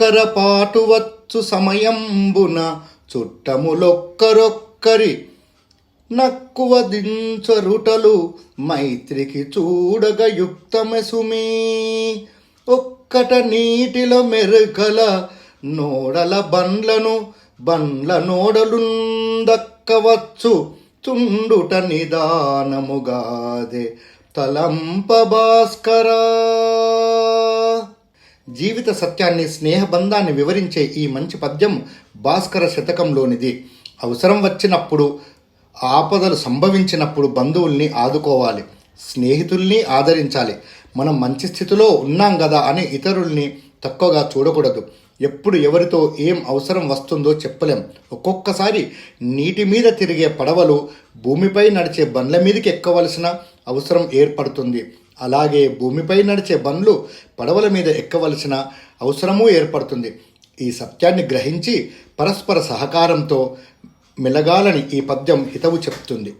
చక్కర పాటు వచ్చు సమయంబున చుట్టములొక్కరొక్కరి నక్కువ దించరుటలు మైత్రికి చూడగ యుక్తమెసుమీ. ఒక్కట నీటిలో మెరుగల నోడల బండ్లను బండ్ల నోడలుందక్కవచ్చు. చుండుట నిదానముగాదే తలంప భాస్కరా. జీవిత సత్యాన్ని స్నేహబంధాన్ని వివరించే ఈ మంచి పద్యం భాస్కర శతకంలోనిది. అవసరం వచ్చినప్పుడు ఆపదలు సంభవించినప్పుడు బంధువుల్ని ఆదుకోవాలి స్నేహితుల్ని ఆదరించాలి. మనం మంచి స్థితిలో ఉన్నాం కదా అని ఇతరుల్ని తక్కువగా చూడకూడదు. ఎప్పుడు ఎవరితో ఏం అవసరం వస్తుందో చెప్పలేం. ఒక్కొక్కసారి నీటి మీద తిరిగే పడవలు భూమిపై నడిచే బండ్ల మీదకి ఎక్కవలసిన అవసరం ఏర్పడుతుంది. అలాగే భూమిపై నడిచే బండ్లు పడవల మీద ఎక్కవలసిన అవసరమూ ఏర్పడుతుంది. ఈ సత్యాన్ని గ్రహించి పరస్పర సహకారంతో మెలగాలని ఈ పద్యం హితవు చెప్తుంది.